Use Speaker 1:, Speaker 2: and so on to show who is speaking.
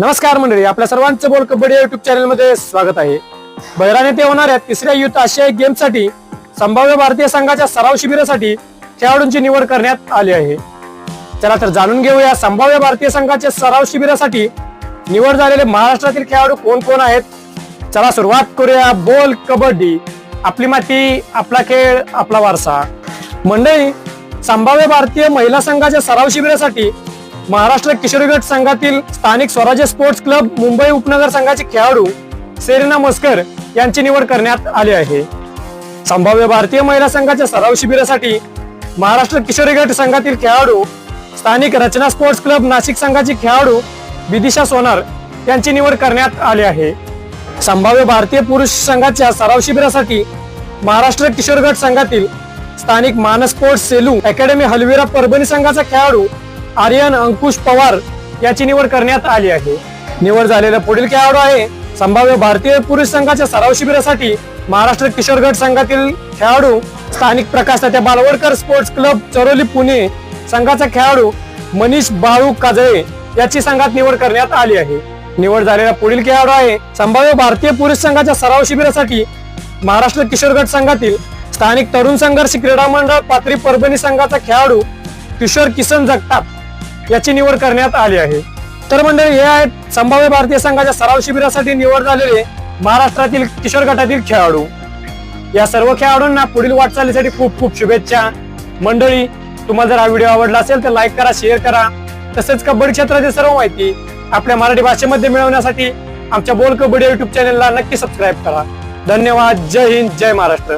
Speaker 1: नमस्कार मंडळी आपल्या सर्वांचं बोल कबड्डी युट्यूब चॅनलमध्ये स्वागत आहे. बहिराण ते होणाऱ्या तिसऱ्या युथ आशियाई गेमसाठी संभाव्य भारतीय संघाच्या सराव शिबिरासाठी खेळाडूंची निवड करण्यात आली आहे. चला तर जाणून घेऊया संभाव्य भारतीय संघाच्या सराव शिबिरासाठी निवड झालेले महाराष्ट्रातील खेळाडू कोण कोण आहेत? चला सुरुवात करूया बोल कबड्डी. आपली माती आपला खेळ आपला वारसा. मंडळी संभाव्य भारतीय महिला संघाच्या सराव शिबिरासाठी महाराष्ट्र किशोरीगट संघातील स्थानिक स्वराज्य स्पोर्ट्स क्लब मुंबई उपनगर संघाचे खेळाडू सेरेना मस्कर यांची निवड करण्यात आली आहे. संभाव्य भारतीय महिला संघाच्या सराव शिबिरासाठी महाराष्ट्र किशोरीगट संघातील खेळाडू स्थानिक रचना स्पोर्ट्स क्लब नाशिक संघाचे खेळाडू विदिशा सोनार यांची निवड करण्यात आली आहे. संभाव्य भारतीय पुरुष संघाच्या सराव शिबिरासाठी महाराष्ट्र किशोरगड संघातील स्थानिक मानस स्पोर्ट्स सेलू अकॅडमी हलवीरा परभणी संघाचा खेळाडू आर्यन अंकुश पवार याची निवड करण्यात आली आहे. निवड झालेला पुढील खेळाडू आहे संभाव्य भारतीय पुरुष संघाच्या सराव शिबिरासाठी महाराष्ट्र किशोरगड संघातील खेळाडू स्थानिक प्रकाश तात्या बालवडकर स्पोर्ट्स क्लब चरोली पुणे संघाचा खेळाडू मनीष बाळू काजळे याची संघात निवड करण्यात आली आहे. निवड झालेला पुढील खेळाडू आहे संभाव्य भारतीय पुरुष संघाच्या सराव शिबिरासाठी महाराष्ट्र किशोरगड संघातील स्थानिक तरुण संघर्ष क्रीडा मंडळ पात्री परभणी संघाचा खेळाडू किशोर किसन जगताप याची निवड करण्यात आली आहे. तर मंडळी हे आहेत संभाव्य भारतीय संघाच्या सराव शिबिरासाठी निवड झालेले महाराष्ट्रातील किशोर गटातील खेळाडू. या सर्व खेळाडूंना पुढील वाटचालीसाठी खूप खूप शुभेच्छा. मंडळी तुम्हाला जर हा व्हिडिओ आवडला असेल तर लाईक करा शेअर करा. तसेच कबड्डी क्षेत्रातील सर्व माहिती आपल्या मराठी भाषेमध्ये मिळवण्यासाठी आमच्या बोल कबड्डी युट्यूब चॅनलला नक्की सबस्क्राईब करा. धन्यवाद. जय हिंद. जय महाराष्ट्र.